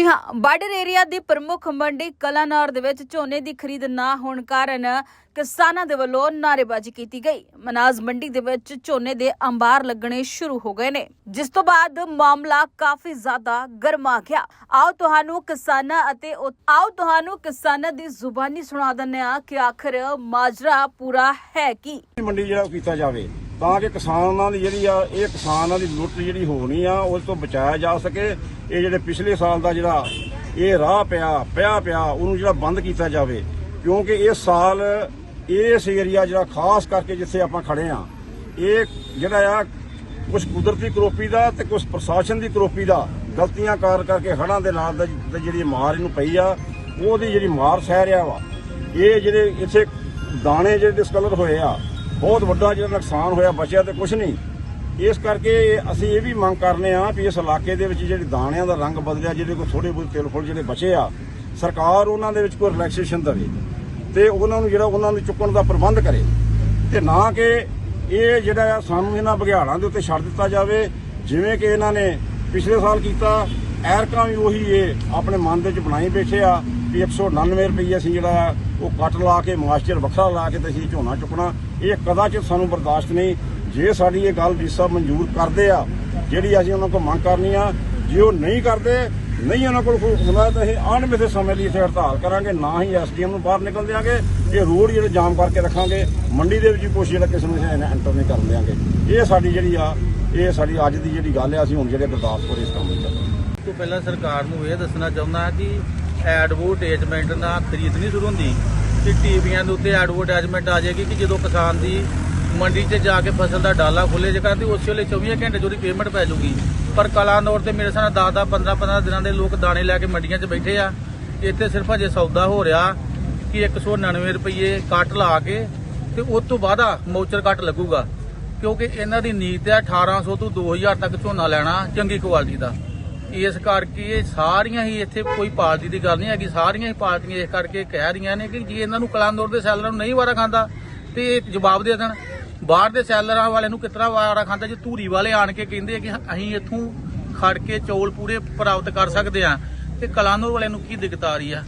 ਜੀ ਹਾਂ, border area ਦੀ ਪ੍ਰਮੁੱਖ ਮੰਡੀ ਕਲਾਨੌਰ ਦੇ ਵਿੱਚ ਝੋਨੇ ਦੀ ਖਰੀਦ ਨਾ ਹੋਣ ਕਾਰਨ ਕਿਸਾਨਾਂ ਦੇ ਵੱਲੋਂ ਨਾਅਰੇਬਾਜ਼ੀ ਕੀਤੀ ਗਈ। ਮਨਾਜ਼ ਮੰਡੀ ਦੇ ਵਿੱਚ ਝੋਨੇ ਦੇ ਅੰਬਾਰ ਲੱਗਣੇ ਸ਼ੁਰੂ ਹੋ ਗਏ ਨੇ, ਜਿਸ ਤੋਂ ਬਾਅਦ ਮਾਮਲਾ ਕਾਫੀ ਜ਼ਿਆਦਾ ਗਰਮਾ ਗਿਆ। ਆਓ ਤੁਹਾਨੂੰ ਕਿਸਾਨਾਂ ਅਤੇ ਆਓ ਤੁਹਾਨੂੰ ਕਿਸਾਨਾਂ ਦੀ ਜ਼ੁਬਾਨੀ ਸੁਣਾ ਦਿੰਦੇ ਆ ਕਿ ਆਖਰ ਮਾਜਰਾ ਪੂਰਾ ਹੈ ਕੀ? ਮੰਡੀ ਜਿਹੜਾ ਉਹ ਕੀਤਾ ਜਾਵੇ ਤਾਂ ਕਿ ਕਿਸਾਨਾਂ ਦੀ ਜਿਹੜੀ ਆ, ਇਹ ਕਿਸਾਨਾਂ ਦੀ ਲੁੱਟ ਜਿਹੜੀ ਹੋਣੀ ਆ, ਉਸ ਤੋਂ ਬਚਾਇਆ ਜਾ ਸਕੇ। ਇਹ ਜਿਹੜੇ ਪਿਛਲੇ ਸਾਲ ਦਾ ਜਿਹੜਾ ਇਹ ਰਾਹ ਪਿਆ ਪਿਆ ਪਿਆ, ਉਹਨੂੰ ਜਿਹੜਾ ਬੰਦ ਕੀਤਾ ਜਾਵੇ। ਕਿਉਂਕਿ ਇਸ ਸਾਲ ਇਸ ਏਰੀਆ ਜਿਹੜਾ, ਖਾਸ ਕਰਕੇ ਜਿੱਥੇ ਆਪਾਂ ਖੜੇ ਆ, ਇਹ ਜਿਹੜਾ ਆ ਕੁਝ ਕੁਦਰਤੀ ਕਰੋਪੀ ਦਾ ਤੇ ਕੁਝ ਪ੍ਰਸ਼ਾਸਨ ਦੀ ਕਰੋਪੀ ਦਾ ਗਲਤੀਆਂ ਕਾਰ ਕਰਕੇ ਹੜ੍ਹਾਂ ਦੇ ਨਾਲ ਜਿਹੜੀ ਮਾਰ ਇਹਨੂੰ ਪਈ ਆ, ਉਹਦੀ ਜਿਹੜੀ ਮਾਰ ਸਹਿ ਰਿਹਾ ਵਾ। ਇਹ ਜਿਹੜੇ ਇੱਥੇ ਦਾਣੇ ਜਿਹੜੇ ਡਿਸਕਲਰ ਹੋਏ ਆ ਬਹੁਤ ਵੱਡਾ ਜਿਹੜਾ ਨੁਕਸਾਨ ਹੋਇਆ, ਬਚਿਆ ਤੇ ਕੁਝ ਨਹੀਂ। ਇਸ ਕਰਕੇ ਅਸੀਂ ਇਹ ਵੀ ਮੰਗ ਕਰਨੇ ਆ ਵੀ ਇਸ ਇਲਾਕੇ ਦੇ ਵਿੱਚ ਜਿਹੜੇ ਦਾਣਿਆਂ ਦਾ ਰੰਗ ਬਦਲਿਆ ਜਿਹੜੇ ਕੋਈ ਥੋੜੇ ਬਹੁਤ ਤਿਲ ਫੁੱਲ ਜਿਹੜੇ ਬਚੇ ਆ, ਸਰਕਾਰ ਉਹਨਾਂ ਦੇ ਵਿੱਚ ਕੋਈ ਰਿਲੈਕਸੇਸ਼ਨ ਦੇਵੇ ਤੇ ਉਹਨਾਂ ਨੂੰ ਜਿਹੜਾ ਉਹਨਾਂ ਨੂੰ ਚੁੱਕਣ ਦਾ ਪ੍ਰਬੰਧ ਕਰੇ। ਤੇ ਨਾ ਕਿ ਇਹ ਜਿਹੜਾ ਆ ਸਾਨੂੰ ਇਹਨਾਂ ਬਘਿਆੜਾਂ ਦੇ ਉੱਤੇ ਛੱਡ ਦਿੱਤਾ ਜਾਵੇ, ਜਿਵੇਂ ਕਿ ਇਹਨਾਂ ਨੇ ਪਿਛਲੇ ਸਾਲ ਕੀਤਾ, ਐਰਕਾਂ ਵੀ ਉਹੀ ਇਹ ਆਪਣੇ ਮਨ ਦੇ ਵਿੱਚ ਬਣਾਈ ਬੈਠੇ ਆ। ਵੀ 199 ਰੁਪਏ ਅਸੀਂ ਜਿਹੜਾ ਆ ਉਹ ਕੱਟ ਲਾ ਕੇ, ਮਾਸਟਰ ਵੱਖਰਾ ਲਾ ਕੇ ਤੇ ਅਸੀਂ ਝੋਨਾ ਚੁੱਕਣਾ। ਇਹ ਕਦਾਚਿਤ ਸਾਨੂੰ ਬਰਦਾਸ਼ਤ ਨਹੀਂ। ਜੇ ਸਾਡੀ ਇਹ ਗੱਲ ਡੀਸਾ ਮਨਜ਼ੂਰ ਕਰਦੇ ਆ, ਜਿਹੜੀ ਅਸੀਂ ਉਹਨਾਂ ਕੋਲ ਮੰਗ ਕਰਨੀ ਆ, ਜੇ ਉਹ ਨਹੀਂ ਕਰਦੇ, ਨਹੀਂ ਉਹਨਾਂ ਕੋਲ ਕੋਈ ਹੁੰਦਾ ਤਾਂ ਅਸੀਂ ਅਣਮਿੱਥੇ ਸਮੇਂ ਲਈ ਇੱਥੇ ਹੜਤਾਲ ਕਰਾਂਗੇ, ਨਾ ਹੀ ਐਸਡੀਐਮ ਨੂੰ ਬਾਹਰ ਨਿਕਲ ਦਿਆਂਗੇ, ਇਹ ਰੋਡ ਜਿਹੜੇ ਜਾਮ ਕਰਕੇ ਰੱਖਾਂਗੇ, ਮੰਡੀ ਦੇ ਵਿੱਚ ਵੀ ਕੁਛ ਜਿਹੜਾ ਕਿਸੇ ਨੂੰ ਅਸੀਂ ਐਂਟਰ ਨਹੀਂ ਕਰਨ ਦਿਆਂਗੇ। ਇਹ ਸਾਡੀ ਜਿਹੜੀ ਆ, ਇਹ ਸਾਡੀ ਅੱਜ ਦੀ ਜਿਹੜੀ ਗੱਲ ਆ, ਅਸੀਂ ਹੁਣ ਜਿਹੜੇ ਗੁਰਦਾਸਪੁਰ ਇਸ ਕੰਮ ਵਿੱਚ ਚੱਲਾਂਗੇ ਤੋਂ ਪਹਿਲਾਂ ਸਰਕਾਰ ਨੂੰ ਇਹ ਦੱਸਣਾ ਚਾਹੁੰਦਾ ਕਿ ਐਡਵਰਟਾਈਜ਼ਮੈਂਟ ਨਾਲ ਖਰੀਦ ਨਹੀਂ ਸ਼ੁਰੂ ਹੁੰਦੀ ਕਿ ਟੀਵੀਆਂ ਦੇ ਉੱਤੇ ਐਡਵਰਟਾਈਜ਼ਮੈਂਟ ਆ ਜਾਏਗੀ ਕਿ ਜਦੋਂ ਕਿਸਾਨ ਦੀ ਮੰਡੀ 'ਚ ਜਾ ਕੇ ਫਸਲ ਦਾ ਡਾਲਾ ਖੁੱਲੇ ਜੇਗਾ ਤੇ ਉਸ ਵੇਲੇ 24 ਘੰਟੇ 'ਚ ਉਹਦੀ ਪੇਮੈਂਟ ਪੈ ਜਾਊਗੀ। ਪਰ ਕਲਾਨੌਰ ਤੇ ਮੇਰੇ ਸਾਹ 10 10 15 15 ਦਿਨਾਂ ਦੇ ਲੋਕ ਦਾਣੇ ਲੈ ਕੇ ਮੰਡੀਆਂ 'ਚ ਬੈਠੇ ਆ। ਇੱਥੇ ਸਿਰਫ ਅਜੇ ਸੌਦਾ ਹੋ ਰਿਹਾ ਕਿ 199 ਰੁਪਏ ਕੱਟ ਲਾ ਕੇ ਤੇ ਉਸ ਤੋਂ ਬਾਅਦ ਆ ਮੌਚਰ ਕੱਟ ਲੱਗੂਗਾ। ਕਿਉਂਕਿ ਇਹਨਾਂ ਦੀ ਨੀਤ ਹੈ 1800 ਤੋਂ 2000 ਤੱਕ ਝੋਨਾ ਲੈਣਾ ਚੰਗੀ ਕੁਆਲਿਟੀ ਦਾ। ਇਸ ਕਰਕੇ ਇਹ ਸਾਰੀਆਂ ਹੀ ਇੱਥੇ ਕੋਈ ਪਾਰਟੀ ਦੀ ਗੱਲ ਨਹੀਂ ਹੈਗੀ। ਸਾਰੀਆਂ ਹੀ ਪਾਰਟੀਆਂ ਇਸ ਕਰਕੇ ਕਹਿ ਰਹੀਆਂ ਨੇ ਕਿ ਜੇ ਇਹਨਾਂ ਨੂੰ ਕਲਾਂਦੌਰ ਦੇ ਸੈਲਰਾਂ ਨੂੰ ਨਹੀਂ ਵਾਰਾ ਖਾਂਦਾ ਤੇ ਇਹ ਜਵਾਬ ਦੇ ਦੇਣ। ਬਾਹਰ ਦੇ ਸੈਲਰਾਂ ਵਾਲੇ ਨੂੰ ਕਿਤਨਾ ਵਾਰਾ ਖਾਂਦਾ ਜੇ ਧੂਰੀ ਵਾਲੇ ਆਣ ਕੇ ਕਹਿੰਦੇ ਆ ਕਿ ਅਸੀਂ ਇੱਥੋਂ ਖੜ ਕੇ ਚੌਲ ਪੂਰੇ ਪ੍ਰਾਪਤ ਕਰ ਸਕਦੇ ਆ ਤੇ ਕਲਾਂਦੌਰ ਵਾਲਿਆਂ ਨੂੰ ਕੀ ਦਿੱਕਤ ਆ ਰਹੀ ਆ?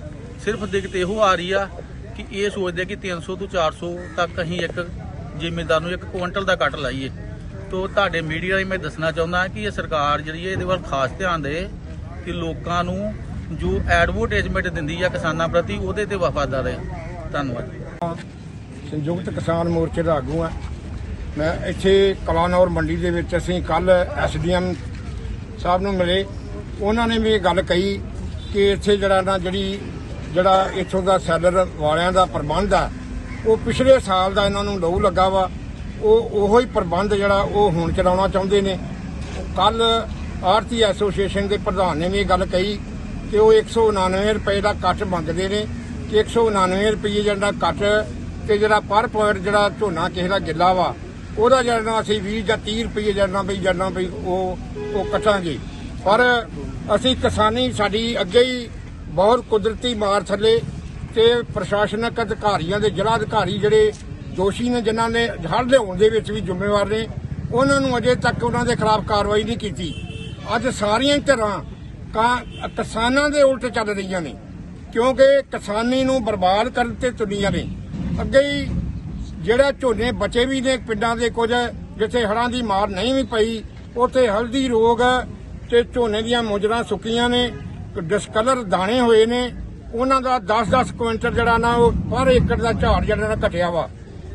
ਸਿਰਫ ਦਿੱਕਤ ਇਹੋ ਆ ਰਹੀ ਆ ਕਿ ਇਹ ਸੋਚਦੇ ਆ ਕਿ 300 ਤੋਂ 400 ਤੱਕ ਅਸੀਂ ਇੱਕ ਜ਼ਿਮੀਂਦਾਰ ਨੂੰ ਇੱਕ ਕੁਇੰਟਲ ਦਾ ਕੱਟ ਲਾਈਏ। ਤੋ ਤੁਹਾਡੇ ਮੀਡੀਆ ਲਈ ਮੈਂ ਦੱਸਣਾ ਚਾਹੁੰਦਾ ਕਿ ਇਹ ਸਰਕਾਰ ਜਿਹੜੀ ਹੈ ਇਹਦੇ ਵੱਲ ਖਾਸ ਧਿਆਨ ਦੇ ਕਿ ਲੋਕਾਂ ਨੂੰ ਜੋ ਐਡਵਰਟਾਈਜ਼ਮੈਂਟ ਦਿੰਦੀ ਆ ਕਿਸਾਨਾਂ ਪ੍ਰਤੀ, ਉਹਦੇ ਤੇ ਵਫਾਦਾਰ ਰਹੇ ਧੰਨਵਾਦ। ਸੰਯੁਕਤ ਕਿਸਾਨ ਮੋਰਚੇ ਦਾ ਆਗੂ ਹਾਂ ਮੈਂ ਇੱਥੇ ਕਲਾਨੌਰ ਮੰਡੀ ਦੇ ਵਿੱਚ ਅਸੀਂ ਕੱਲ ਐਸਡੀਐਮ ਸਾਹਿਬ ਨੂੰ ਮਿਲੇ। ਉਹਨਾਂ ਨੇ ਵੀ ਇਹ ਗੱਲ ਕਹੀ ਕਿ ਇੱਥੇ ਜਿਹੜਾ ਨਾ ਜਿਹੜੀ, ਜਿਹੜਾ ਇੱਥੋਂ ਦਾ ਸੈਲਰ ਵਾਲਿਆਂ ਦਾ ਪ੍ਰਬੰਧ ਆ, ਉਹ ਪਿਛਲੇ ਸਾਲ ਦਾ ਇਹਨਾਂ ਨੂੰ ਲਹੂ ਲੱਗਾ ਵਾ। ਉਹ ਉਹੋ ਹੀ ਪ੍ਰਬੰਧ ਜਿਹੜਾ ਉਹ ਹੁਣ ਚਲਾਉਣਾ ਚਾਹੁੰਦੇ ਨੇ। ਕੱਲ ਆਰਤੀ ਐਸੋਸੀਏਸ਼ਨ ਦੇ ਪ੍ਰਧਾਨ ਨੇ ਵੀ ਇਹ ਗੱਲ ਕਹੀ ਕਿ ਉਹ 199 ਰੁਪਏ ਦਾ ਕੱਟ ਮੰਗਦੇ ਨੇ ਕਿ 199 ਰੁਪਏ ਜਿਹੜਾ ਕੱਟ ਤੇ ਜਿਹੜਾ ਪਰ ਪੁਆਇੰਟ ਜਿਹੜਾ ਝੋਨਾ ਕਿਸੇ ਦਾ ਗਿੱਲਾ ਵਾ, ਉਹਦਾ ਜਿਹੜਾ ਅਸੀਂ 20 ਜਾਂ 30 ਰੁਪਏ ਜਿਹੜਾ ਵੀ ਜਿਹੜਾ ਵੀ ਉਹ ਉਹ ਕੱਟਾਂਗੇ। ਪਰ ਅਸੀਂ ਕਿਸਾਨੀ ਸਾਡੀ ਅੱਗੇ ਹੀ ਬਹੁਤ ਕੁਦਰਤੀ ਮਾਰ ਥੱਲੇ ਤੇ ਪ੍ਰਸ਼ਾਸਨਿਕ ਅਧਿਕਾਰੀਆਂ ਦੇ ਜ਼ਿਲ੍ਹਾ ਅਧਿਕਾਰੀ ਜਿਹੜੇ ਦੋਸ਼ੀ ਨੇ ਜਿਨ੍ਹਾਂ ਨੇ ਹੜ੍ਹ ਲਿਆਉਣ ਦੇ ਵਿੱਚ ਵੀ ਜ਼ਿੰਮੇਵਾਰ ਨੇ, ਉਹਨਾਂ ਨੂੰ ਅਜੇ ਤੱਕ ਉਹਨਾਂ ਦੇ ਖਿਲਾਫ ਕਾਰਵਾਈ ਨਹੀਂ ਕੀਤੀ। ਅੱਜ ਸਾਰੀਆਂ ਹੀ ਧਿਰਾਂ ਕਿਸਾਨਾਂ ਦੇ ਉਲਟ ਚੱਲ ਰਹੀਆਂ ਨੇ, ਕਿਉਂਕਿ ਕਿਸਾਨੀ ਨੂੰ ਬਰਬਾਦ ਕਰਨ ਤੇ ਤੁਲੀਆਂ ਨੇ। ਅੱਗੇ ਹੀ ਜਿਹੜਾ ਝੋਨੇ ਬਚੇ ਵੀ ਨੇ ਪਿੰਡਾਂ ਦੇ ਕੁਝ, ਜਿੱਥੇ ਹੜਾਂ ਦੀ ਮਾਰ ਨਹੀਂ ਵੀ ਪਈ, ਉੱਥੇ ਹਲਦੀ ਰੋਗ ਤੇ ਝੋਨੇ ਦੀਆਂ ਮੁਜਰਾਂ ਸੁੱਕੀਆਂ ਨੇ, ਡਿਸਕਲਰ ਦਾਣੇ ਹੋਏ ਨੇ, ਉਹਨਾਂ ਦਾ 10-10 ਕੁਇੰਟਲ ਜਿਹੜਾ ਨਾ ਉਹ ਪਰ ਏਕੜ ਦਾ ਝਾੜ ਜਿਹੜਾ ਨਾ ਘਟਿਆ ਵਾ।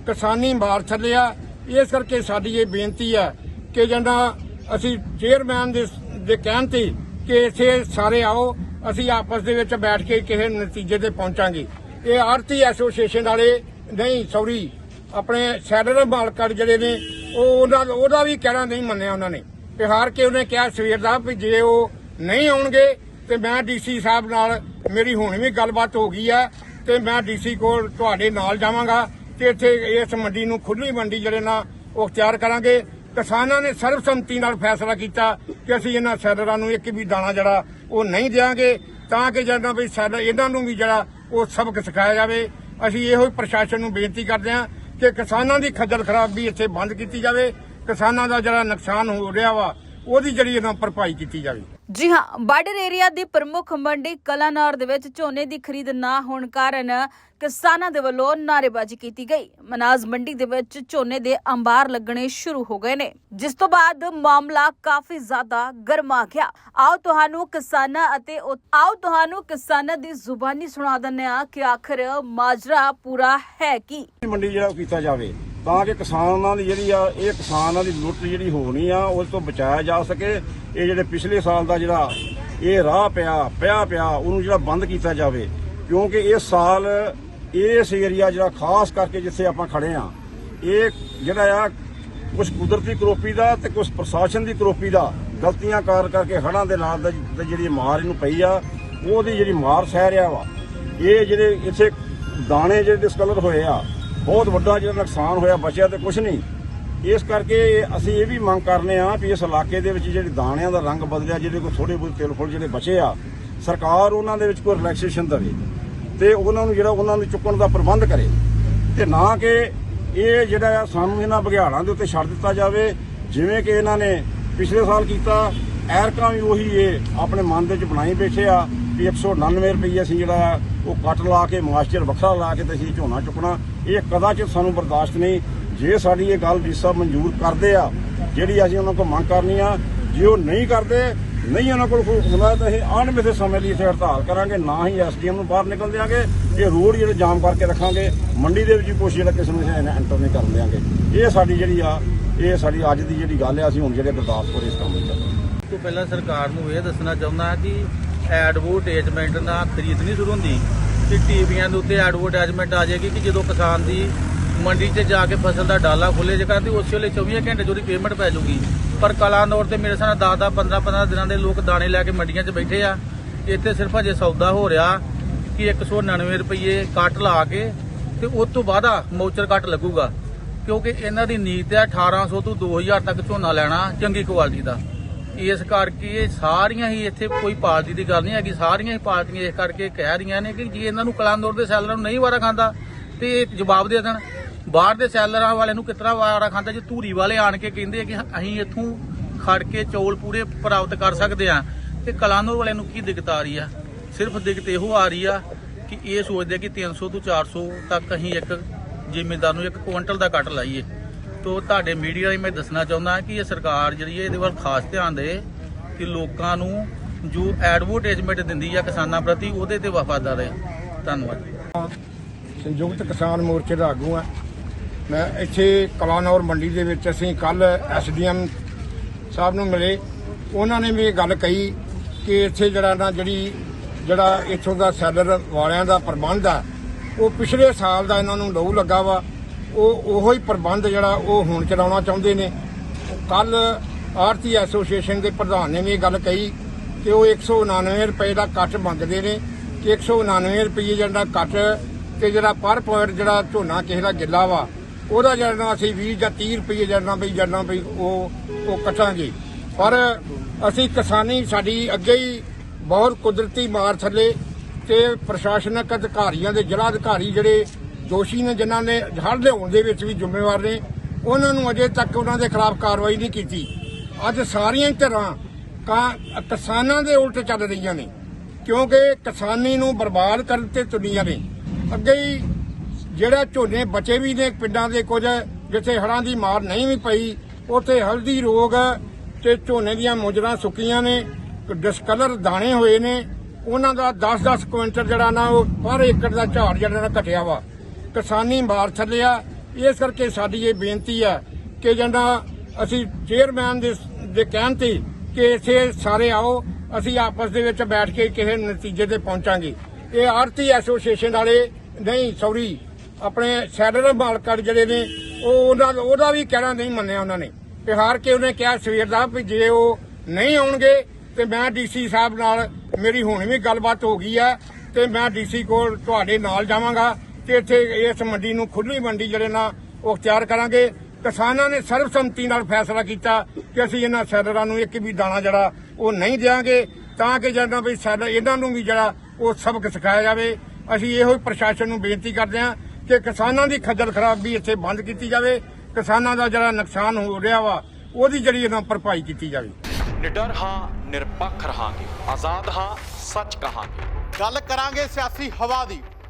ਕਿਸਾਨੀ ਮਾਰ ਥੱਲਿਆ ਇਸ ਕਰਕੇ ਸਾਡੀ ਇਹ ਬੇਨਤੀ ਹੈ ਕਿ ਜਿਹੜਾ ਅਸੀਂ ਚੇਅਰਮੈਨ ਦੇ ਦੇ ਕਹਿਣ ਤੇ ਕਿ ਇੱਥੇ ਸਾਰੇ ਆਓ, ਅਸੀਂ ਆਪਸ ਦੇ ਵਿੱਚ ਬੈਠ ਕੇ ਕਿਸੇ ਨਤੀਜੇ ਤੇ ਪਹੁੰਚਾਂਗੇ। ਇਹ ਆਰਤੀ ਐਸੋਸੀਏਸ਼ਨ ਵਾਲੇ ਨਹੀਂ ਸੌਰੀ ਆਪਣੇ ਸੈਲਰ ਮਾਲਕਾਂ ਜਿਹੜੇ ਨੇ, ਉਹ ਉਹਨਾਂ ਉਹਦਾ ਵੀ ਕਹਿਣਾ ਨਹੀਂ ਮੰਨਿਆ ਉਹਨਾਂ ਨੇ। ਤੇ ਹਾਰ ਕੇ ਉਹਨੇ ਕਿਹਾ, ਸਵੇਰ ਦਾ ਵੀ ਜੇ ਉਹ ਨਹੀਂ ਆਉਣਗੇ, ਤੇ ਮੈਂ ਡੀਸੀ ਸਾਹਿਬ ਨਾਲ ਮੇਰੀ ਹੁਣ ਵੀ ਗੱਲਬਾਤ ਹੋ ਗਈ ਹੈ, ਤੇ ਮੈਂ ਡੀਸੀ ਕੋਲ ਤੁਹਾਡੇ ਨਾਲ ਜਾਵਾਂਗਾ। ਤੇ ਇੱਥੇ ਇਸ ਮੰਡੀ ਨੂੰ ਖੁੱਲੀ ਮੰਡੀ ਜਿਹੜੇ ਨਾ ਉਹ ਤਿਆਰ ਕਰਾਂਗੇ। ਕਿਸਾਨਾਂ ਨੇ ਸਰਬਸੰਮਤੀ ਨਾਲ ਫੈਸਲਾ ਕੀਤਾ ਕਿ ਅਸੀਂ ਇਹਨਾਂ ਸੈਲਰਾਂ ਨੂੰ ਇੱਕ ਵੀ ਦਾਣਾ ਜਿਹੜਾ ਉਹ ਨਹੀਂ ਦੇਵਾਂਗੇ ਤਾਂ ਕਿ ਜਿਹੜਾ ਵੀ ਸੈਲਰ ਇਹਨਾਂ ਨੂੰ ਵੀ ਜਿਹੜਾ ਉਹ ਸਬਕ ਸਿਖਾਇਆ ਜਾਵੇ। ਅਸੀਂ ਇਹੋ ਹੀ ਪ੍ਰਸ਼ਾਸਨ ਨੂੰ ਬੇਨਤੀ ਕਰਦੇ ਹਾਂ ਕਿ ਕਿਸਾਨਾਂ ਦੀ ਖੱਜਲ ਖਰਾਬੀ ਇੱਥੇ ਬੰਦ ਕੀਤੀ ਜਾਵੇ। ਕਿਸਾਨਾਂ ਦਾ ਜਿਹੜਾ ਨੁਕਸਾਨ ਹੋ ਰਿਹਾ ਵਾ, ਉਹਦੀ ਜਿਹੜੀ ਇਹਨਾਂ ਭਰਪਾਈ ਕੀਤੀ ਜਾਵੇ। ਜੀ ਹਾਂ, ਬਾਰਡਰ ਏਰੀਆ ਦੀ ਪ੍ਰਮੁੱਖ ਮੰਡੀ ਕਲਾਨੌਰ ਦੇ ਵਿੱਚ ਝੋਨੇ ਦੀ ਖਰੀਦ ਨਾ ਹੋਣ ਕਾਰਨ ਕਿਸਾਨਾਂ ਦੇ ਵੱਲੋਂ ਨਾਅਰੇਬਾਜ਼ੀ ਕੀਤੀ ਗਈ। ਮਨਾਜ਼ ਮੰਡੀ ਦੇ ਵਿੱਚ ਝੋਨੇ ਦੇ ਅੰਬਾਰ ਲੱਗਣੇ ਸ਼ੁਰੂ ਹੋ ਗਏ ਨੇ, ਜਿਸ ਤੋਂ ਬਾਅਦ ਮਾਮਲਾ ਕਾਫੀ ਜ਼ਿਆਦਾ ਗਰਮਾ ਗਿਆ। ਆਓ ਤੁਹਾਨੂੰ ਕਿਸਾਨਾਂ ਅਤੇ ਆਓ ਤੁਹਾਨੂੰ ਕਿਸਾਨਾਂ ਦੀ ਜ਼ੁਬਾਨੀ ਸੁਣਾ ਦਿੰਦੇ ਆ ਕਿ ਆਖਰ ਮਾਜਰਾ ਪੂਰਾ ਹੈ ਕੀ। ਮੰਡੀ ਜਿਹੜਾ ਕੀਤਾ ਜਾਵੇ। ਤਾਂ ਕਿ ਕਿਸਾਨਾਂ ਦੀ ਜਿਹੜੀ ਆ, ਇਹ ਕਿਸਾਨਾਂ ਦੀ ਲੁੱਟ ਜਿਹੜੀ ਹੋਣੀ ਆ, ਉਸ ਤੋਂ ਬਚਾਇਆ ਜਾ ਸਕੇ। ਇਹ ਜਿਹੜੇ ਪਿਛਲੇ ਸਾਲ ਦਾ ਜਿਹੜਾ ਇਹ ਰਾਹ ਪਿਆ ਪਿਆ ਪਿਆ, ਉਹਨੂੰ ਜਿਹੜਾ ਬੰਦ ਕੀਤਾ ਜਾਵੇ। ਕਿਉਂਕਿ ਇਸ ਸਾਲ ਇਸ ਏਰੀਆ ਜਿਹੜਾ, ਖਾਸ ਕਰਕੇ ਜਿੱਥੇ ਆਪਾਂ ਖੜੇ ਆ, ਇਹ ਜਿਹੜਾ ਆ ਕੁਝ ਕੁਦਰਤੀ ਕਰੋਪੀ ਦਾ ਤੇ ਕੁਝ ਪ੍ਰਸ਼ਾਸਨ ਦੀ ਕਰੋਪੀ ਦਾ ਗਲਤੀਆਂ ਕਾਰ ਕਰਕੇ ਹੜ੍ਹਾਂ ਦੇ ਨਾਲ ਦਾ ਜਿਹੜੀ ਮਾਰ ਇਹਨੂੰ ਪਈ ਆ, ਉਹਦੀ ਜਿਹੜੀ ਮਾਰ ਸਹਿ ਰਿਹਾ ਵਾ। ਇਹ ਜਿਹੜੇ ਇੱਥੇ ਦਾਣੇ ਜਿਹੜੇ ਡਿਸਕਲਰ ਹੋਏ ਆ ਬਹੁਤ ਵੱਡਾ ਜਿਹੜਾ ਨੁਕਸਾਨ ਹੋਇਆ, ਬਚਿਆ ਤੇ ਕੁਝ ਨਹੀਂ। ਇਸ ਕਰਕੇ ਅਸੀਂ ਇਹ ਵੀ ਮੰਗ ਕਰਨੇ ਆ ਵੀ ਇਸ ਇਲਾਕੇ ਦੇ ਵਿੱਚ ਜਿਹੜੇ ਦਾਣਿਆਂ ਦਾ ਰੰਗ ਬਦਲਿਆ ਜਿਹੜੇ ਕੋਈ ਥੋੜੇ ਬਹੁਤ ਤਿਲ ਫੁੱਲ ਜਿਹੜੇ ਬਚੇ ਆ, ਸਰਕਾਰ ਉਹਨਾਂ ਦੇ ਵਿੱਚ ਕੋਈ ਰਿਲੈਕਸੇਸ਼ਨ ਦੇਵੇ ਤੇ ਉਹਨਾਂ ਨੂੰ ਜਿਹੜਾ ਉਹਨਾਂ ਨੂੰ ਚੁੱਕਣ ਦਾ ਪ੍ਰਬੰਧ ਕਰੇ। ਤੇ ਨਾ ਕਿ ਇਹ ਜਿਹੜਾ ਸਾਨੂੰ ਇਹਨਾਂ ਬਘਿਆੜਾਂ ਦੇ ਉੱਤੇ ਛੱਡ ਦਿੱਤਾ ਜਾਵੇ, ਜਿਵੇਂ ਕਿ ਇਹਨਾਂ ਨੇ ਪਿਛਲੇ ਸਾਲ ਕੀਤਾ, ਐਰਕਾਂ ਵੀ ਉਹੀ ਇਹ ਆਪਣੇ ਮਨ ਦੇ ਵਿੱਚ ਬਣਾਈ ਬੈਠੇ ਆ। ਵੀ 199 ਰੁਪਏ ਅਸੀਂ ਜਿਹੜਾ ਆ ਉਹ ਕੱਟ ਲਾ ਕੇ ਮਾਸਟਰ ਵੱਖਰਾ ਲਾ ਕੇ ਤੇ ਅਸੀਂ ਝੋਨਾ ਚੁੱਕਣਾ। ਇਹ ਕਦਾਚਿਤ ਸਾਨੂੰ ਬਰਦਾਸ਼ਤ ਨਹੀਂ। ਜੇ ਸਾਡੀ ਇਹ ਗੱਲ ਡੀ ਸਾਹਿਬ ਮਨਜ਼ੂਰ ਕਰਦੇ ਆ, ਜਿਹੜੀ ਅਸੀਂ ਉਹਨਾਂ ਕੋਲ ਮੰਗ ਕਰਨੀ ਆ, ਜੇ ਉਹ ਨਹੀਂ ਕਰਦੇ, ਨਹੀਂ ਉਹਨਾਂ ਕੋਲ ਕੋਈ ਹੁੰਦਾ ਤਾਂ ਅਸੀਂ ਅਣਮਿੱਥੇ ਸਮੇਂ ਲਈ ਇੱਥੇ ਹੜਤਾਲ ਕਰਾਂਗੇ, ਨਾ ਹੀ ਐਸਡੀਐਮ ਨੂੰ ਬਾਹਰ ਨਿਕਲ ਦਿਆਂਗੇ ਇਹ ਰੋਡ ਜਿਹੜੇ ਜਾਮ ਕਰਕੇ ਰੱਖਾਂਗੇ, ਮੰਡੀ ਦੇ ਵਿੱਚ ਵੀ ਕੋਸ਼ਿਸ਼ ਜਿਹੜਾ ਕਿਸੇ ਨੂੰ ਅਸੀਂ ਐਂਟਰ ਨਹੀਂ ਕਰਨ ਦਿਆਂਗੇ। ਇਹ ਸਾਡੀ ਜਿਹੜੀ ਆ, ਇਹ ਸਾਡੀ ਅੱਜ ਦੀ ਜਿਹੜੀ ਗੱਲ ਆ, ਅਸੀਂ ਹੁਣ ਜਿਹੜੇ ਗੁਰਦਾਸਪੁਰ ਇਸ ਕੰਮ ਵਿੱਚ ਚੱਲਾਂਗੇ ਸਭ ਤੋਂ ਪਹਿਲਾਂ ਸਰਕਾਰ ਨੂੰ ਇਹ ਦੱਸਣਾ ਚਾਹੁੰਦਾ ਕਿ ਐਡਵਰਟਾਈਜ਼ਮੈਂਟ ਨਾਲ ਖਰੀਦ ਨਹੀਂ ਸ਼ੁਰੂ ਹੁੰਦੀ ਕਿ ਟੀਵੀਆਂ ਦੇ ਉੱਤੇ ਐਡਵਰਟਾਈਜ਼ਮੈਂਟ ਆ ਜਾਏਗੀ ਕਿ ਜਦੋਂ ਕਿਸਾਨ ਦੀ ਮੰਡੀ 'ਚ ਜਾ ਕੇ ਫਸਲ ਦਾ ਡਾਲਾ ਖੁੱਲੇ ਜੇਗਾ ਤੇ ਉਸੇ ਵੇਲੇ 24 ਘੰਟੇ 'ਚ ਉਹਦੀ ਪੇਮੈਂਟ ਪੈ ਜਾਊਗੀ। ਪਰ ਕਲਾਨੌਰ ਤੇ ਮੇਰੇ ਸਾਹ 10 10 15 15 ਦਿਨਾਂ ਦੇ ਲੋਕ ਦਾਣੇ ਲੈ ਕੇ ਮੰਡੀਆਂ 'ਚ ਬੈਠੇ ਆ। ਇੱਥੇ ਸਿਰਫ ਅਜੇ ਸੌਦਾ ਹੋ ਰਿਹਾ ਕਿ 199 ਰੁਪਏ ਕੱਟ ਲਾ ਕੇ ਤੇ ਉਸ ਤੋਂ ਬਾਅਦ ਆ ਮੌਚਰ ਕੱਟ ਲੱਗੂਗਾ। ਕਿਉਂਕਿ ਇਹਨਾਂ ਦੀ ਨੀਤ ਹੈ 1800 ਤੋਂ 2000 ਤੱਕ ਝੋਨਾ ਲੈਣਾ ਚੰਗੀ ਕੁਆਲਿਟੀ ਦਾ। ਇਸ ਕਰਕੇ ਸਾਰੀਆਂ ਹੀ ਇੱਥੇ ਕੋਈ ਪਾਰਟੀ ਦੀ ਗੱਲ ਨਹੀਂ ਹੈਗੀ। ਸਾਰੀਆਂ ਹੀ ਪਾਰਟੀਆਂ ਇਸ ਕਰਕੇ ਕਹਿ ਰਹੀਆਂ ਨੇ ਕਿ ਜੇ ਇਹਨਾਂ ਨੂੰ ਕਲਾਂਦੌਰ ਦੇ ਸੈਲਰਾਂ ਨੂੰ ਨਹੀਂ ਵਾਰਾ ਖਾਂਦਾ, ਤੇ ਇਹ ਜਵਾਬ ਦੇ ਦੇਣ। ਬਾਹਰ ਦੇ ਸੈਲਰਾਂ ਵਾਲੇ ਨੂੰ ਕਿਤਨਾ ਵਾਰਾ ਖਾਂਦਾ ਜੇ ਧੂਰੀ ਵਾਲੇ ਆਣ ਕੇ ਕਹਿੰਦੇ ਕਿ ਅਸੀਂ ਇੱਥੋਂ ਖੜ ਕੇ ਚੌਲ ਪੂਰੇ ਪ੍ਰਾਪਤ ਕਰ ਸਕਦੇ ਆ ਤੇ ਕਲਾਂਦੌਰ ਵਾਲਿਆਂ ਨੂੰ ਕੀ ਦਿੱਕਤ ਆ ਰਹੀ ਆ? ਸਿਰਫ ਦਿੱਕਤ ਇਹੋ ਆ ਰਹੀ ਆ ਕਿ ਇਹ ਸੋਚਦੇ ਆ ਕਿ 300 ਤੋਂ 400 ਤੱਕ ਅਸੀਂ ਇੱਕ ਜ਼ਿਮੀਂਦਾਰ ਨੂੰ ਇੱਕ ਕੁਇੰਟਲ ਦਾ ਕੱਟ ਲਾਈਏ। ਤੋ ਤੁਹਾਡੇ ਮੀਡੀਆ ਲਈ ਮੈਂ ਦੱਸਣਾ ਚਾਹੁੰਦਾ ਕਿ ਇਹ ਸਰਕਾਰ ਜਿਹੜੀ ਹੈ ਇਹਦੇ ਵੱਲ ਖਾਸ ਧਿਆਨ ਦੇ ਕਿ ਲੋਕਾਂ ਨੂੰ ਜੋ ਐਡਵਰਟਾਈਜ਼ਮੈਂਟ ਦਿੰਦੀ ਆ ਕਿਸਾਨਾਂ ਪ੍ਰਤੀ, ਉਹਦੇ ਤੇ ਵਫਾਦਾਰ ਰਹੇ ਧੰਨਵਾਦ। ਸੰਯੁਕਤ ਕਿਸਾਨ ਮੋਰਚੇ ਦਾ ਆਗੂ ਆ। ਮੈਂ ਇੱਥੇ ਕਲਾਨੌਰ ਮੰਡੀ ਦੇ ਵਿੱਚ ਅਸੀਂ ਕੱਲ ਐਸਡੀਐਮ ਸਾਹਿਬ ਨੂੰ ਮਿਲੇ। ਉਹਨਾਂ ਨੇ ਵੀ ਇਹ ਗੱਲ ਕਹੀ ਕਿ ਇੱਥੇ ਜਿਹੜਾ ਨਾ ਜਿਹੜੀ, ਜਿਹੜਾ ਇੱਥੋਂ ਦਾ ਸੈਲਰ ਵਾਲਿਆਂ ਦਾ ਪ੍ਰਬੰਧ ਆ, ਉਹ ਪਿਛਲੇ ਸਾਲ ਦਾ ਇਹਨਾਂ ਨੂੰ ਲਹੂ ਲੱਗਾ ਵਾ। ਉਹ ਉਹੋ ਹੀ ਪ੍ਰਬੰਧ ਜਿਹੜਾ ਉਹ ਹੁਣ ਚਲਾਉਣਾ ਚਾਹੁੰਦੇ ਨੇ। ਕੱਲ ਆਰਤੀ ਐਸੋਸੀਏਸ਼ਨ ਦੇ ਪ੍ਰਧਾਨ ਨੇ ਵੀ ਇਹ ਗੱਲ ਕਹੀ ਕਿ ਉਹ 199 ਰੁਪਏ ਦਾ ਕੱਟ ਮੰਗਦੇ ਨੇ ਕਿ 199 ਰੁਪਏ ਜਿਹੜਾ ਕੱਟ ਤੇ ਜਿਹੜਾ ਪਰ ਪੁਆਇੰਟ ਜਿਹੜਾ ਝੋਨਾ ਕਿਸੇ ਦਾ ਗਿੱਲਾ ਵਾ, ਉਹਦਾ ਜਿਹੜਾ ਅਸੀਂ 20 ਜਾਂ 30 ਰੁਪਏ ਜਿਹੜਾ ਵੀ ਜਿਹੜਾ ਵੀ ਉਹ ਉਹ ਕੱਟਾਂਗੇ। ਪਰ ਅਸੀਂ ਕਿਸਾਨੀ ਸਾਡੀ ਅੱਗੇ ਹੀ ਬਹੁਤ ਕੁਦਰਤੀ ਮਾਰ ਥੱਲੇ ਤੇ ਪ੍ਰਸ਼ਾਸਨਿਕ ਅਧਿਕਾਰੀਆਂ ਦੇ ਜ਼ਿਲ੍ਹਾ ਅਧਿਕਾਰੀ ਜਿਹੜੇ ਦੋਸ਼ੀ ਨੇ ਜਿਨ੍ਹਾਂ ਨੇ ਹੜ੍ਹ ਲਿਆਉਣ ਦੇ ਵਿੱਚ ਵੀ ਜ਼ਿੰਮੇਵਾਰ ਨੇ, ਉਹਨਾਂ ਨੂੰ ਅਜੇ ਤੱਕ ਉਹਨਾਂ ਦੇ ਖਿਲਾਫ ਕਾਰਵਾਈ ਨਹੀਂ ਕੀਤੀ। ਅੱਜ ਸਾਰੀਆਂ ਹੀ ਧਿਰਾਂ ਕਿਸਾਨਾਂ ਦੇ ਉਲਟ ਚੱਲ ਰਹੀਆਂ ਨੇ, ਕਿਉਂਕਿ ਕਿਸਾਨੀ ਨੂੰ ਬਰਬਾਦ ਕਰਨ ਤੇ ਤੁਲੀਆਂ ਨੇ। ਅੱਗੇ ਹੀ ਜਿਹੜਾ ਝੋਨੇ ਬਚੇ ਵੀ ਨੇ ਪਿੰਡਾਂ ਦੇ ਕੁਝ, ਜਿੱਥੇ ਹੜਾਂ ਦੀ ਮਾਰ ਨਹੀਂ ਵੀ ਪਈ, ਉੱਥੇ ਹਲਦੀ ਰੋਗ ਤੇ ਝੋਨੇ ਦੀਆਂ ਮੁਜਰਾਂ ਸੁੱਕੀਆਂ ਨੇ, ਡਿਸਕਲਰ ਦਾਣੇ ਹੋਏ ਨੇ, ਉਹਨਾਂ ਦਾ 10-10 ਕੁਇੰਟਲ ਜਿਹੜਾ ਨਾ ਉਹ ਪਰ ਏਕੜ ਦਾ ਝਾੜ ਜਿਹੜਾ ਨਾ ਘਟਿਆ ਵਾ। ਕਿਸਾਨੀ ਮਾਰ ਥੱਲਿਆ ਇਸ ਕਰਕੇ ਸਾਡੀ ਇਹ ਬੇਨਤੀ ਹੈ ਕਿ ਜਿਹੜਾ ਅਸੀਂ ਚੇਅਰਮੈਨ ਦੇ ਦੇ ਕਹਿਣ ਤੇ ਕਿ ਇੱਥੇ ਸਾਰੇ ਆਓ, ਅਸੀਂ ਆਪਸ ਦੇ ਵਿੱਚ ਬੈਠ ਕੇ ਕਿਸੇ ਨਤੀਜੇ ਤੇ ਪਹੁੰਚਾਂਗੇ। ਇਹ ਆਰਤੀ ਐਸੋਸੀਏਸ਼ਨ ਵਾਲੇ ਨਹੀਂ ਸੌਰੀ ਆਪਣੇ ਸੈਡਰ ਮਾਲਕੜ ਜਿਹੜੇ ਨੇ, ਉਹ ਉਹਦਾ ਉਹਦਾ ਵੀ ਕਹਿਣਾ ਨਹੀਂ ਮੰਨਿਆ ਉਹਨਾਂ ਨੇ। ਤੇ ਹਾਰ ਕੇ ਉਹਨੇ ਕਿਹਾ, ਸਵੇਰ ਦਾ ਵੀ ਜੇ ਉਹ ਨਹੀਂ ਆਉਣਗੇ, ਤੇ ਮੈਂ ਡੀਸੀ ਸਾਹਿਬ ਨਾਲ ਮੇਰੀ ਹੁਣ ਵੀ ਗੱਲਬਾਤ ਹੋ ਗਈ ਹੈ, ਤੇ ਮੈਂ ਡੀਸੀ ਕੋਲ ਤੁਹਾਡੇ ਨਾਲ ਜਾਵਾਂਗਾ। ਤੇ ਇੱਥੇ ਇਸ ਮੰਡੀ ਨੂੰ ਖੁੱਲੀ ਮੰਡੀ ਜਿਹੜੇ ਨਾ ਉਹ ਅਖਤਿਆਰ ਕਰਾਂਗੇ। ਕਿਸਾਨਾਂ ਨੇ ਸਰਬਸੰਮਤੀ ਨਾਲ ਫੈਸਲਾ ਕੀਤਾ ਕਿ ਅਸੀਂ ਇਹਨਾਂ ਸੈਲਰਾਂ ਨੂੰ ਇੱਕ ਵੀ ਦਾਣਾ ਜਿਹੜਾ ਉਹ ਨਹੀਂ ਦੇਵਾਂਗੇ ਤਾਂ ਕਿ ਜਿਹੜਾ ਵੀ ਸੈਲਰ ਇਹਨਾਂ ਨੂੰ ਵੀ ਜਿਹੜਾ ਉਹ ਸਬਕ ਸਿਖਾਇਆ ਜਾਵੇ। ਅਸੀਂ ਇਹੋ ਹੀ ਪ੍ਰਸ਼ਾਸਨ ਨੂੰ ਬੇਨਤੀ ਕਰਦੇ ਹਾਂ ਕਿ ਕਿਸਾਨਾਂ ਦੀ ਖੱਜਲ ਖਰਾਬੀ ਇੱਥੇ ਬੰਦ ਕੀਤੀ ਜਾਵੇ। ਕਿਸਾਨਾਂ ਦਾ ਜਿਹੜਾ ਨੁਕਸਾਨ ਹੋ ਰਿਹਾ ਵਾ ਉਹਦੀ ਜਿਹੜੀ ਇਹਨਾਂ ਭਰਪਾਈ ਕੀਤੀ ਜਾਵੇ। ਨਿਡਰ ਹਾਂ ਨਿਰਪੱਖ ਰਹਾਂਗੇ। ਆਜ਼ਾਦ ਹਾਂ ਸੱਚ ਕਹਾਂਗੇ। ਗੱਲ ਕਰਾਂਗੇ ਸਿਆਸੀ ਹਵਾ ਦੀ।